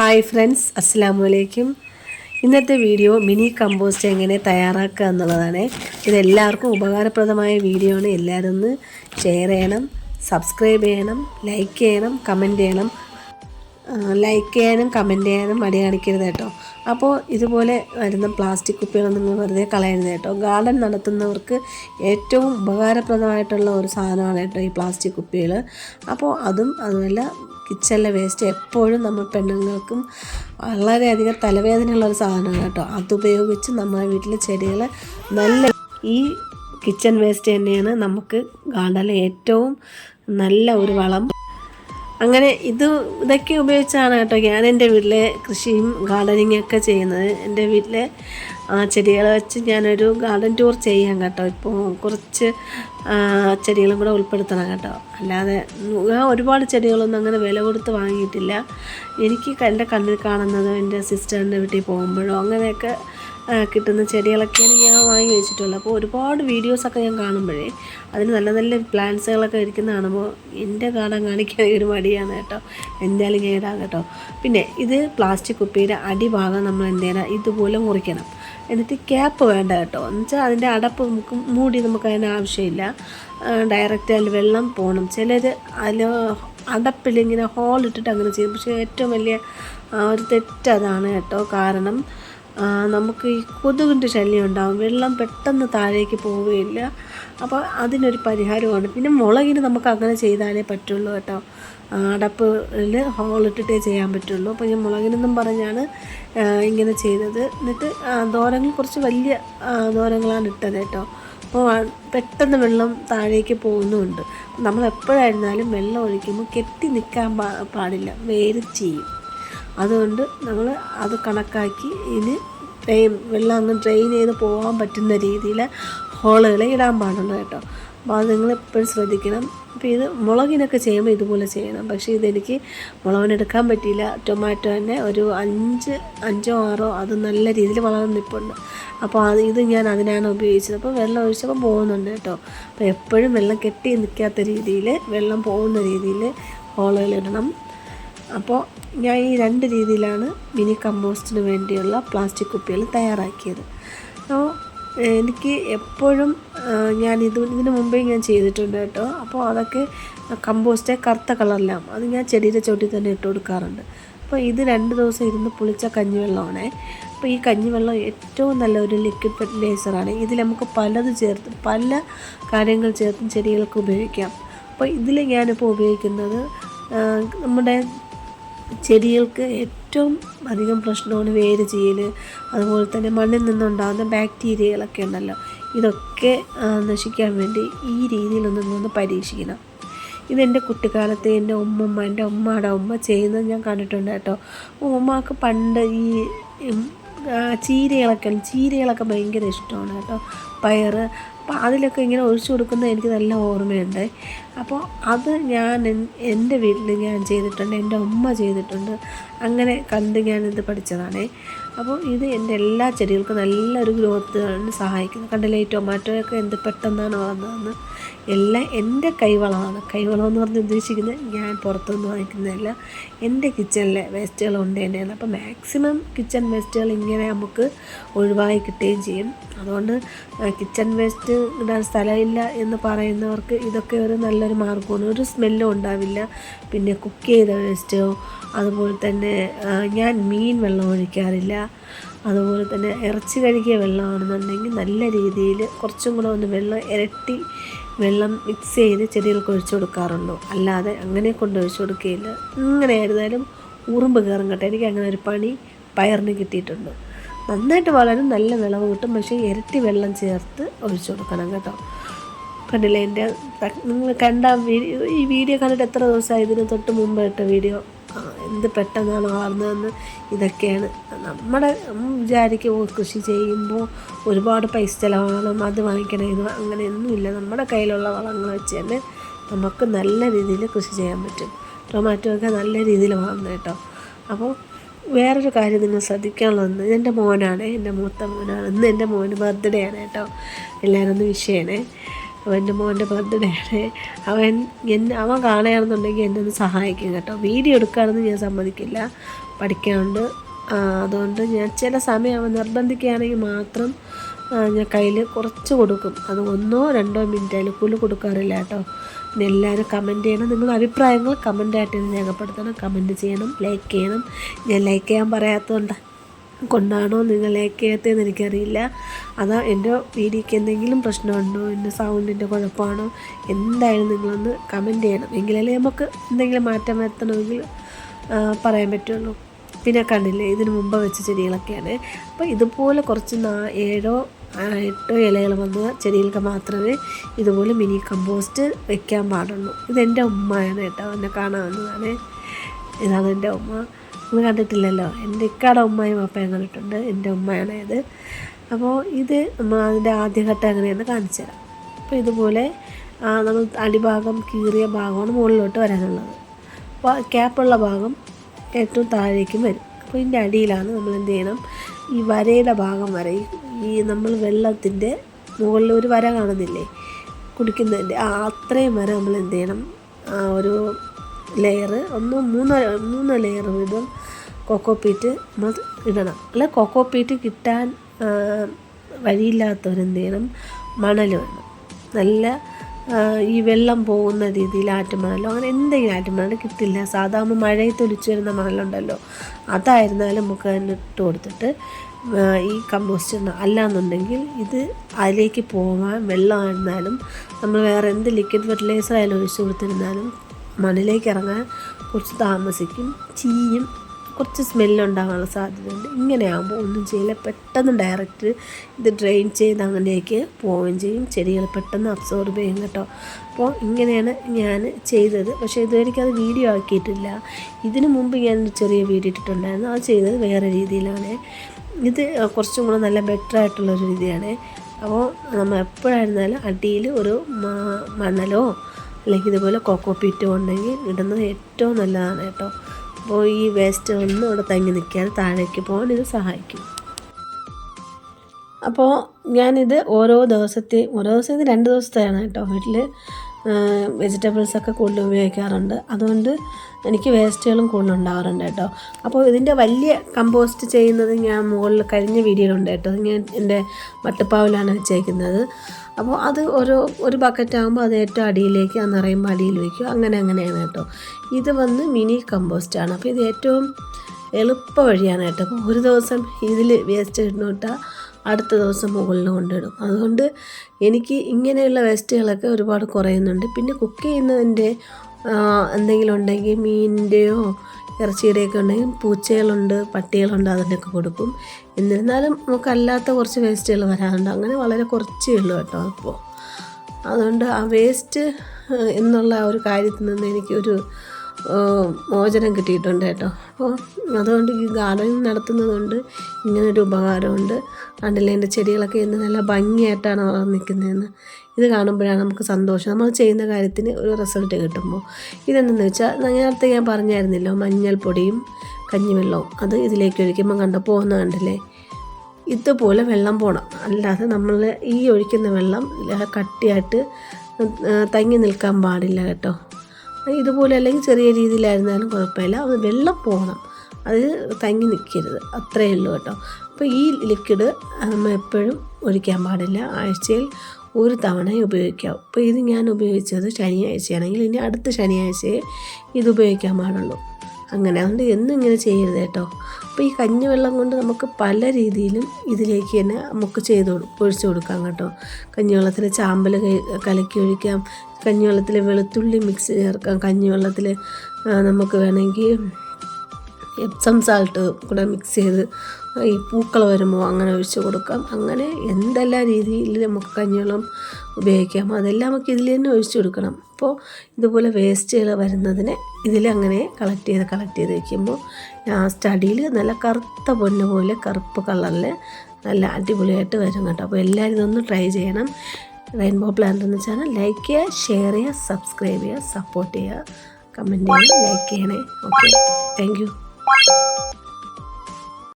Hi friends അസ്സലാമു അലൈക്കും ഇന്നത്തെ വീഡിയോ മിനി കമ്പോസ്റ്റ് എങ്ങനെ തയ്യാറാക്കുക എന്നുള്ളതാണ്. ഇതെല്ലാവർക്കും ഉപകാരപ്രദമായ വീഡിയോ ആണ്. എല്ലാവരും ഒന്ന് ഷെയർ ചെയ്യണം സബ്സ്ക്രൈബ് ചെയ്യണം ലൈക്ക് ചെയ്യണം കമന്റ് ചെയ്യണം. ലൈക്ക് ചെയ്യാനും കമന്റ് ചെയ്യാനും മടി കാണിക്കരുത് കേട്ടോ. അപ്പോൾ ഇതുപോലെ വരുന്ന പ്ലാസ്റ്റിക് കുപ്പികൾ നിങ്ങൾ വെറുതെ കളയരുത് കേട്ടോ. ഗാർഡൻ നടത്തുന്നവർക്ക് ഏറ്റവും ഉപകാരപ്രദമായിട്ടുള്ള ഒരു സാധനമാണ് കേട്ടോ ഈ പ്ലാസ്റ്റിക് കുപ്പികൾ അപ്പോൾ അതും അതുമല്ല കിച്ചണിലെ വേസ്റ്റ് എപ്പോഴും നമ്മൾ പെണ്ണുങ്ങൾക്കും വളരെയധികം തലവേദനയുള്ള ഒരു സാധനമാണ് കേട്ടോ. അതുപയോഗിച്ച് നമ്മുടെ വീട്ടിലെ ചെടികൾ നല്ല ഈ കിച്ചൺ വേസ്റ്റ് തന്നെയാണ് നമുക്ക് ഗാർഡനിലെ ഏറ്റവും നല്ല ഒരു വളം. അങ്ങനെ ഇത് ഇതൊക്കെ ഉപയോഗിച്ചാണ് കേട്ടോ ഞാൻ എന്റെ വീട്ടിലെ കൃഷിയും ഗാർഡനിങ്ങൊക്കെ ചെയ്യുന്നത്. എന്റെ വീട്ടിലെ ആ, ചെടികൾ വെച്ച് ഞാനൊരു ഗാർഡൻ ടൂർ ചെയ്യാം കേട്ടോ. ഇപ്പോൾ കുറച്ച് ചെടികളും കൂടെ ഉൾപ്പെടുത്തണം കേട്ടോ. അല്ലാതെ ഞാൻ ഒരുപാട് ചെടികളൊന്നും അങ്ങനെ വില കൊടുത്ത് വാങ്ങിയിട്ടില്ല. എനിക്ക് എന്റെ കണ്ണിൽ കാണുന്നതോ എന്റെ സിസ്റ്ററിന്റെ വീട്ടിൽ പോകുമ്പോഴോ അങ്ങനെയൊക്കെ കിട്ടുന്ന ചെടികളൊക്കെയാണ് ഞാൻ വാങ്ങി വെച്ചിട്ടുള്ളത് അപ്പോൾ ഒരുപാട് വീഡിയോസൊക്കെ ഞാൻ കാണുമ്പോഴേ അതിന് നല്ല നല്ല പ്ലാന്റ്സുകളൊക്കെ ഇരിക്കുന്ന കാണുമ്പോൾ എന്റെ ഗാർഡൻ കാണിക്കാൻ ഒരു മടിയാണ് കേട്ടോ. എന്തായാലും ഞാൻ കേട്ടോ. പിന്നെ ഇത് പ്ലാസ്റ്റിക് കുപ്പിയുടെ അടിഭാഗം നമ്മൾ എന്തേലും ഇതുപോലെ മുറിക്കണം. എന്നിട്ട് ക്യാപ്പ് വേണ്ട കേട്ടോ. എന്നുവെച്ചാൽ അതിന്റെ അടപ്പ് നമുക്ക് മൂടി നമുക്ക് അതിന് ആവശ്യമില്ല. ഡയറക്റ്റ് അതിൽ വെള്ളം പോകണം ചിലർ അതിൽ അടപ്പിൽ ഇങ്ങനെ ഹോൾ ഇട്ടിട്ട് അങ്ങനെ ചെയ്യും. പക്ഷേ ഏറ്റവും വലിയ ഒരു തെറ്റതാണ് കേട്ടോ. കാരണം നമുക്ക് ഈ കൊതുകിന്റെ ശല്യം ഉണ്ടാകും വെള്ളം പെട്ടെന്ന് താഴേക്ക് പോവുകയില്ല. അപ്പോൾ അതിനൊരു പരിഹാരമാണ് പിന്നെ മുളകിന് നമുക്ക് അങ്ങനെ ചെയ്താലേ പറ്റുള്ളൂ കേട്ടോ. അടപ്പിൽ ഹോളിട്ടിട്ടേ ചെയ്യാൻ പറ്റുള്ളൂ. അപ്പോൾ ഞാൻ മുളകിനെന്നും പറഞ്ഞാണ് ഇങ്ങനെ ചെയ്തത്. എന്നിട്ട് ദോരങ്ങൾ കുറച്ച് വലിയ ദോരങ്ങളാണ് ഇട്ടത് കേട്ടോ. അപ്പോൾ പെട്ടെന്ന് വെള്ളം താഴേക്ക് പോകുന്നുമുണ്ട് നമ്മൾ എപ്പോഴായിരുന്നാലും വെള്ളം ഒഴിക്കുമ്പോൾ കെട്ടി നിൽക്കാൻ പാ പാടില്ല. വേര് ചെയ്യും. അതുകൊണ്ട് നമ്മൾ അത് കണക്കാക്കി ഇനി ഡ്രെയിൻ വെള്ളം അങ്ങ് ഡ്രെയിൻ ചെയ്ത് പോകാൻ പറ്റുന്ന രീതിയിൽ ഹോളുകളെ ഇടാൻ പാടുള്ളൂ കേട്ടോ. അപ്പോൾ അത് നിങ്ങൾ എപ്പോഴും ശ്രദ്ധിക്കണം. അപ്പോൾ ഇത് മുളകിനൊക്കെ ചെയ്യുമ്പോൾ ഇതുപോലെ ചെയ്യണം. പക്ഷേ ഇതെനിക്ക് മുളകിനെടുക്കാൻ പറ്റിയില്ല. ടൊമാറ്റോ തന്നെ ഒരു അഞ്ച് അഞ്ചോ ആറോ അത് നല്ല രീതിയിൽ വളർന്ന് നിൽപ്പുണ്ട് അപ്പോൾ അത് ഇത് ഞാൻ അതിനാണ് ഉപയോഗിച്ചത്. അപ്പോൾ വെള്ളം ഒഴിച്ചപ്പോൾ പോകുന്നുണ്ട് കേട്ടോ. അപ്പോൾ എപ്പോഴും വെള്ളം കെട്ടി നിൽക്കാത്ത രീതിയിൽ വെള്ളം പോകുന്ന രീതിയിൽ ഓളയിലിടണം അപ്പോൾ ഞാൻ ഈ രണ്ട് രീതിയിലാണ് മിനി കമ്പോസ്റ്റിന് വേണ്ടിയുള്ള പ്ലാസ്റ്റിക് കുപ്പികൾ തയ്യാറാക്കിയത്. എനിക്ക് എപ്പോഴും ഞാൻ ഇത് ഇതിന് മുമ്പേ ഞാൻ ചെയ്തിട്ടുണ്ട് കേട്ടോ. അപ്പോൾ അതൊക്കെ കമ്പോസ്റ്റ് കറുത്ത കളറിലാണ് അത് ഞാൻ ചെടിയുടെ ചോട്ടിൽ തന്നെ ഇട്ട് കൊടുക്കാറുണ്ട്. അപ്പോൾ ഇത് രണ്ട് ദിവസം ഇരുന്ന് പുളിച്ച കഞ്ഞിവെള്ളമാണ്. അപ്പോൾ ഈ കഞ്ഞിവെള്ളം ഏറ്റവും നല്ല ഒരു ലിക്വിഡ് ഫെർട്ടിലൈസറാണ് ഇതിൽ നമുക്ക് പലത് ചേർത്ത് പല കാര്യങ്ങൾ ചേർത്തും ചെടികൾക്ക് ഉപയോഗിക്കാം. അപ്പോൾ ഇതിൽ ഞാനിപ്പോൾ ഉപയോഗിക്കുന്നത് നമ്മുടെ ചെടികൾക്ക് ഏറ്റവും അധികം പ്രശ്നമാണ് വേര് ചെയ്യൽ അതുപോലെ തന്നെ മണ്ണിൽ നിന്നുണ്ടാകുന്ന ബാക്ടീരിയകളൊക്കെ ഉണ്ടല്ലോ. ഇതൊക്കെ നശിക്കാൻ വേണ്ടി ഈ രീതിയിലൊന്നും നിന്ന് പരീക്ഷിക്കണം. ഇതെന്റെ കുട്ടിക്കാലത്ത് എന്റെ ഉമ്മമ്മ എന്റെ ഉമ്മയുടെ ഉമ്മ ചെയ്യുന്നത് ഞാൻ കണ്ടിട്ടുണ്ട് കേട്ടോ. ഉമ്മക്ക് പണ്ട് ഈ ചീരകളൊക്കെ ചീരകളൊക്കെ ഭയങ്കര ഇഷ്ടമാണ് കേട്ടോ. പയർ അപ്പോൾ അതിലൊക്കെ ഇങ്ങനെ ഒഴിച്ചു കൊടുക്കുന്നത് എനിക്ക് നല്ല ഓർമ്മയുണ്ട്. അപ്പോൾ അത് ഞാൻ എൻ- എന്റെ വീട്ടിൽ ഞാൻ ചെയ്തിട്ടുണ്ട് എന്റെ ഉമ്മ ചെയ്തിട്ടുണ്ട്. അങ്ങനെ കണ്ട് ഞാനിത് പഠിച്ചതാണേ. അപ്പോൾ ഇത് എന്റെ എല്ലാ ചെടികൾക്കും നല്ലൊരു ഗ്രോത്തിന് സഹായിക്കുന്നത് കണ്ടില്ലേ ഈ ടൊമാറ്റോയൊക്കെ എന്ത് പെട്ടെന്നാണ് വളർന്നതെന്ന്? എല്ലാം എന്റെ കൈവളമാണ്. കൈവളം എന്ന് പറഞ്ഞ് ഉദ്ദേശിക്കുന്നത് ഞാൻ പുറത്തുനിന്ന് വാങ്ങിക്കുന്നതല്ല. എന്റെ കിച്ചണിലെ വേസ്റ്റുകൾ കൊണ്ട് തന്നെയാണ്. അപ്പോൾ മാക്സിമം കിച്ചൺ വേസ്റ്റുകൾ ഇങ്ങനെ നമുക്ക് ഒഴിവായി കിട്ടുകയും ചെയ്യും. അതുകൊണ്ട് കിച്ചൺ വേസ്റ്റ് ഇടാൻ സ്ഥലമില്ല എന്ന് പറയുന്നവർക്ക് ഇതൊക്കെ ഒരു നല്ലൊരു മാർഗമാണ്. ഒരു സ്മെല്ലും ഉണ്ടാവില്ല. പിന്നെ കുക്ക് ചെയ്ത വേസ്റ്റോ അതുപോലെ തന്നെ ഞാൻ മീൻ വെള്ളം ഒഴിക്കാറില്ല. അതുപോലെ തന്നെ ഇറച്ചി കഴുകിയ വെള്ളമാണെന്നുണ്ടെങ്കിൽ നല്ല രീതിയിൽ കുറച്ചും കൂടെ ഒന്ന് വെള്ളം ഇരട്ടി വെള്ളം മിക്സ് ചെയ്ത് ചെടികൾക്ക് ഒഴിച്ചു കൊടുക്കാറുള്ളൂ അല്ലാതെ അങ്ങനെ കൊണ്ട് ഒഴിച്ചു കൊടുക്കുകയില്ല. ഇങ്ങനെ ആയിരുന്നാലും ഉറുമ്പ് കയറും കേട്ടോ. എനിക്ക് അങ്ങനെ ഒരു പണി പയറിന് കിട്ടിയിട്ടുണ്ട്. നന്നായിട്ട് വളരും നല്ല വിളവ് കിട്ടും. പക്ഷേ ഇരട്ടി വെള്ളം ചേർത്ത് ഒഴിച്ചു കൊടുക്കണം കേട്ടോ. കണ്ടില്ലേ എന്റെ നിങ്ങൾ കണ്ട ഈ വീഡിയോ കണ്ടിട്ട് എത്ര ദിവസമായി? ഇതിന് തൊട്ട് മുമ്പ് ഇട്ട വീഡിയോ. എന്ത് പെട്ടെന്നാണ് വളർന്നതെന്ന് ഇതൊക്കെയാണ്. നമ്മുടെ വിചാരിക്കും കൃഷി ചെയ്യുമ്പോൾ ഒരുപാട് പൈസ ചിലവാകണം അത് വാങ്ങിക്കണം ഇത് അങ്ങനെയൊന്നുമില്ല. നമ്മുടെ കയ്യിലുള്ള വളങ്ങൾ വെച്ച് തന്നെ നമുക്ക് നല്ല രീതിയിൽ കൃഷി ചെയ്യാൻ പറ്റും. ടൊമാറ്റോ ഒക്കെ നല്ല രീതിയിൽ വളർന്നു കേട്ടോ. അപ്പോൾ വേറൊരു കാര്യം നിങ്ങൾ ശ്രദ്ധിക്കാനുള്ളത് എന്റെ മോനാണ് എന്റെ മൂത്ത മോനാണ് ഇന്ന് എന്റെ മോന് ബർത്ത്ഡേ ആണ് കേട്ടോ. എല്ലാവരും ഒന്ന് വിഷ് ചെയ്യണേ. അപ്പോൾ എന്റെ മോന്റെ ബർത്ത്ഡേ ആണ് അവൻ എന്നെ അവൻ കാണുകയാണെന്നുണ്ടെങ്കിൽ എന്നെ ഒന്ന് സഹായിക്കും കേട്ടോ. വീഡിയോ എടുക്കാനൊന്നും ഞാൻ സമ്മതിക്കില്ല. പഠിക്കാനുണ്ട്. അതുകൊണ്ട് ഞാൻ ചില സമയം അവൻ നിർബന്ധിക്കുകയാണെങ്കിൽ മാത്രം ഞാൻ കയ്യിൽ കുറച്ച് കൊടുക്കും. അത് ഒന്നോ രണ്ടോ മിനിറ്റ് അതിൽ കൂടുതൽ കൊടുക്കാറില്ല കേട്ടോ. എല്ലാവരും കമന്റ് ചെയ്യണം. നിങ്ങളുടെ അഭിപ്രായങ്ങൾ കമന്റായിട്ട് രേഖപ്പെടുത്തണം. കമന്റ് ചെയ്യണം. ലൈക്ക് ചെയ്യണം. ഞാൻ ലൈക്ക് ചെയ്യാൻ പറയാത്തതുകൊണ്ട്. കൊണ്ടാണോ ലൈക്ക് ചെയ്യാത്തതെന്ന് എനിക്കറിയില്ല. അതാ എന്റെ വീഡിയോയ്ക്ക് എന്തെങ്കിലും പ്രശ്നമുണ്ടോ? എന്റെ സൗണ്ടിന്റെ കുഴപ്പമാണോ? എന്തായാലും നിങ്ങളൊന്ന് കമന്റ് ചെയ്യണം. എങ്കിലല്ലേ നമുക്ക് എന്തെങ്കിലും മാറ്റം വരുത്തണമെങ്കിൽ പറയാൻ പറ്റുള്ളൂ. പിന്നെ കണ്ടില്ലേ ഇതിന് മുമ്പ് വെച്ച ചെടികളൊക്കെയാണ്. അപ്പോൾ ഇതുപോലെ കുറച്ച് നാ ഏഴോ എട്ടോ ഇലകൾ വന്ന ചെടികൾക്ക് മാത്രമേ ഇതുപോലെ മിനി കമ്പോസ്റ്റ് വെക്കാൻ പാടുള്ളൂ. ഇതെന്റെ ഉമ്മയാണ് കേട്ടോ എന്നെ കാണാവുന്നതാണ്. ഇതാണ് എന്റെ ഉമ്മ. നിങ്ങൾ കണ്ടിട്ടില്ലല്ലോ. എന്റെ ഇക്കാടെ ഉമ്മയും അപ്പയും കണ്ടിട്ടുണ്ട്. എന്റെ ഉമ്മയാണേത് അപ്പോൾ ഇത് നമ്മൾ അതിന്റെ ആദ്യഘട്ടം എങ്ങനെയാണെന്ന് കാണിച്ചു തരാം. അപ്പോൾ ഇതുപോലെ നമ്മൾ അടിഭാഗം കീറിയ ഭാഗമാണ് മുകളിലോട്ട് വരാനുള്ളത്. അപ്പോൾ ക്യാപ്പുള്ള ഭാഗം ഏറ്റവും താഴേക്കും വരും. അപ്പോൾ ഇതിന്റെ അടിയിലാണ് നമ്മൾ എന്ത് ചെയ്യണം? ഈ വരയുടെ ഭാഗം വരെ ഈ- ഈ നമ്മൾ വെള്ളത്തിന്റെ മുകളിൽ ഒരു വര കാണുന്നില്ലേ? കുടിക്കുന്നതിന്റെ ആ അത്രയും വരെ നമ്മൾ എന്ത് ചെയ്യണം? ആ ഒരു ലെയർ ഒന്ന് മൂന്ന് മൂന്ന് ലെയർ വീതം കൊക്കോ പീറ്റ് നമ്മൾ ഇടണം. അല്ല കൊക്കോ പീറ്റ് കിട്ടാൻ വഴിയില്ലാത്തവരെന്ത് ചെയ്യണം? മണൽ വേണം. നല്ല ഈ വെള്ളം പോകുന്ന രീതിയിൽ ആറ്റുമണലോ അങ്ങനെ എന്തെങ്കിലും ആറ്റുമണൽ കിട്ടില്ല. സാധാരണ മഴയത്ത് ഒലിച്ചു വരുന്ന മണലുണ്ടല്ലോ അതായിരുന്നാലും നമുക്ക് അതിന് ഇട്ട് കൊടുത്തിട്ട് ഈ കമ്പോസ്റ്റ് അല്ലാന്നുണ്ടെങ്കിൽ ഇത് അതിലേക്ക് പോകാൻ വെള്ളമായിരുന്നാലും നമ്മൾ വേറെ എന്ത് ലിക്വിഡ് ഫെർട്ടിലൈസർ ആയാലും ഒഴിച്ചു കൊടുത്തിരുന്നാലും മണ്ണിലേക്ക് ഇറങ്ങാൻ കുറച്ച് താമസിക്കും ചീയും കുറച്ച് സ്മെല്ലുണ്ടാകാനുള്ള സാധ്യതയുണ്ട്. ഇങ്ങനെ ആകുമ്പോൾ ഒന്നും ചെയ്യില്ല. പെട്ടെന്ന് ഡയറക്റ്റ് ഇത് ഡ്രെയിൻ ചെയ്ത് അങ്ങനെയൊക്കെ പോവുകയും ചെയ്യും. ചെടികൾ പെട്ടെന്ന് അബ്സോർബ് ചെയ്യും കേട്ടോ. അപ്പോൾ ഇങ്ങനെയാണ് ഞാൻ ചെയ്തത്. പക്ഷേ ഇതുവരെ എനിക്കത് വീഡിയോ ആക്കിയിട്ടില്ല. ഇതിനു മുമ്പ് ഞാൻ ഒരു ചെറിയ വീഡിയോ ഇട്ടിട്ടുണ്ടായിരുന്നു. അത് ചെയ്തത് വേറെ രീതിയിലാണ്. ഇത് കുറച്ചും കൂടെ നല്ല ബെറ്റർ ആയിട്ടുള്ളൊരു രീതിയാണ്. അപ്പോൾ നമ്മൾ എപ്പോഴായിരുന്നാലും അടിയിൽ ഒരു മണലോ അല്ലെങ്കിൽ ഇതുപോലെ കൊക്കോ പീറ്റോ ഉണ്ടെങ്കിൽ ഇടുന്നത് ഏറ്റവും നല്ലതാണ് കേട്ടോ. അപ്പോൾ ഈ വേസ്റ്റ് ഒന്നും അവിടെ തങ്ങി നിൽക്കാതെ താഴേക്ക് പോകാൻ ഇത് സഹായിക്കും. അപ്പോൾ ഞാനിത് ഓരോ ദിവസത്തെ ഓരോ ദിവസം ഇത് രണ്ട് ദിവസത്തെയാണ് കേട്ടോ വീട്ടിൽ വെജിറ്റബിൾസൊക്കെ കൂടുതൽ ഉപയോഗിക്കാറുണ്ട്. അതുകൊണ്ട് എനിക്ക് വേസ്റ്റുകളും കൂടുതൽ ഉണ്ടാവാറുണ്ട് കേട്ടോ. അപ്പോൾ ഇതിന്റെ വലിയ കമ്പോസ്റ്റ് ചെയ്യുന്നത് ഞാൻ മുകളിൽ കഴിഞ്ഞ വീഡിയോയിലുണ്ട് കേട്ടോ. ഞാൻ എന്റെ മട്ടുപ്പാവിലാണ് വെച്ചേക്കുന്നത്. അപ്പോൾ അത് ഓരോ ഒരു ബക്കറ്റ് ആകുമ്പോൾ അത് ഏറ്റവും അടിയിലേക്ക് ആ നിറയുമ്പോൾ അടിയിൽ വയ്ക്കും. അങ്ങനെ അങ്ങനെയാണ് കേട്ടോ. ഇത് വന്ന് മിനി കമ്പോസ്റ്റാണ് അപ്പോൾ ഇത് ഏറ്റവും എളുപ്പ വഴിയാണ് കേട്ടോ. അപ്പോൾ ഒരു ദിവസം ഇതിൽ വേസ്റ്റ് ഇടുന്നിട്ടാൽ അടുത്ത ദിവസം മുകളിൽ കൊണ്ടിടും. അതുകൊണ്ട് എനിക്ക് ഇങ്ങനെയുള്ള വേസ്റ്റുകളൊക്കെ ഒരുപാട് കുറയുന്നുണ്ട്. പിന്നെ കുക്ക് ചെയ്യുന്നതിന്റെ എന്തെങ്കിലും ഉണ്ടെങ്കിൽ മീനിന്റെയോ ഇറച്ചിയുടെയൊക്കെ ഉണ്ടെങ്കിൽ പൂച്ചകളുണ്ട് പട്ടികളുണ്ട് അതിനൊക്കെ കൊടുക്കും. എന്നിരുന്നാലും നമുക്കല്ലാത്ത കുറച്ച് വേസ്റ്റുകൾ വരാറുണ്ട്. അങ്ങനെ വളരെ കുറച്ചേ ഉള്ളൂ കേട്ടോ അപ്പോൾ അതുകൊണ്ട് ആ വേസ്റ്റ് എന്നുള്ള ഒരു കാര്യത്തിൽ നിന്ന് എനിക്കൊരു മോചനം കിട്ടിയിട്ടുണ്ട് കേട്ടോ. അപ്പോൾ അതുകൊണ്ട് ഈ ഗാർഡനിങ് നടത്തുന്നതുകൊണ്ട് ഇങ്ങനൊരു ഉപകാരമുണ്ട്. കണ്ടില്ലേ എന്റെ ചെടികളൊക്കെ ഇന്ന് നല്ല ഭംഗിയായിട്ടാണ് നിൽക്കുന്നതെന്ന്. ഇത് കാണുമ്പോഴാണ് നമുക്ക് സന്തോഷം. നമ്മൾ ചെയ്യുന്ന കാര്യത്തിന് ഒരു റിസൾട്ട് കിട്ടുമ്പോൾ. ഇതെന്തെന്ന് വെച്ചാൽ നേരത്തെ ഞാൻ പറഞ്ഞായിരുന്നല്ലോ മഞ്ഞൾപ്പൊടിയും കഞ്ഞിവെള്ളവും. അത് ഇതിലേക്ക് ഒഴിക്കുമ്പോൾ കണ്ടപ്പോൾ ഒന്ന് കണ്ടില്ലേ? ഇതുപോലെ വെള്ളം പോകണം അല്ലാതെ നമ്മൾ ഈ ഒഴിക്കുന്ന വെള്ളം കട്ടിയായിട്ട് തങ്ങി നിൽക്കാൻ പാടില്ല കേട്ടോ. ഇതുപോലെ അല്ലെങ്കിൽ ചെറിയ രീതിയിലായിരുന്നാലും കുഴപ്പമില്ല. അത് വെള്ളം പോകണം. അത് തങ്ങി നിൽക്കരുത്. അത്രയേ ഉള്ളൂ കേട്ടോ. അപ്പോൾ ഈ ലിക്വിഡ് നമ്മൾ എപ്പോഴും ഒഴിക്കാൻ പാടില്ല. ആഴ്ചയിൽ ഒരു തവണ ഉപയോഗിക്കാവൂ. അപ്പോൾ ഇത് ഞാൻ ഉപയോഗിച്ചത് ശനിയാഴ്ചയാണെങ്കിൽ ഇനി അടുത്ത ശനിയാഴ്ചയെ ഇത് ഉപയോഗിക്കാൻ പാടുള്ളൂ. അങ്ങനെ. അതുകൊണ്ട് എന്നും ഇങ്ങനെ ചെയ്യരുത് കേട്ടോ. അപ്പോൾ ഈ കഞ്ഞിവെള്ളം കൊണ്ട് നമുക്ക് പല രീതിയിലും ഇതിലേക്ക് തന്നെ നമുക്ക് ചെയ്ത് ഒഴിച്ചു കൊടുക്കാം കേട്ടോ. കഞ്ഞിവെള്ളത്തിൽ ചാമ്പൽ കലക്കി ഒഴിക്കാം. കഞ്ഞിവെള്ളത്തിൽ വെളുത്തുള്ളി മിക്സ് ചേർക്കാം. കഞ്ഞിവെള്ളത്തിൽ നമുക്ക് വേണമെങ്കിൽ എപ്സം സാൾട്ട് കൂടെ മിക്സ് ചെയ്ത് ഈ പൂക്കൾ വരുമ്പോൾ അങ്ങനെ ഒഴിച്ച് കൊടുക്കാം. അങ്ങനെ എന്തെല്ലാം രീതിയിൽ നമുക്ക് കഞ്ഞിവെള്ളം ഉപയോഗിക്കാം. അതെല്ലാം നമുക്ക് ഇതിൽ തന്നെ ഒഴിച്ചു കൊടുക്കണം. അപ്പോൾ ഇതുപോലെ വേസ്റ്റുകൾ വരുന്നതിനെ ഇതിലങ്ങനെ കളക്ട് ചെയ്ത് കളക്ട് ചെയ്ത് വയ്ക്കുമ്പോൾ ലാസ്റ്റ് അടിയിൽ നല്ല കറുത്ത പൊന്ന് പോലെ കറുപ്പ് കളറിൽ നല്ല അടിപൊളിയായിട്ട് വരും കേട്ടോ. അപ്പോൾ എല്ലാവരും ഇതൊന്ന് ട്രൈ ചെയ്യണം. റെയിൻബോ പ്ലാന്റ് എന്ന ചാനൽ ലൈക്ക് ചെയ്യുക ഷെയർ ചെയ്യുക സബ്സ്ക്രൈബ് ചെയ്യുക സപ്പോർട്ട് ചെയ്യുക. കമന്റ് ചെയ്യുക ലൈക്ക് ചെയ്യണേ. ഓക്കെ. താങ്ക്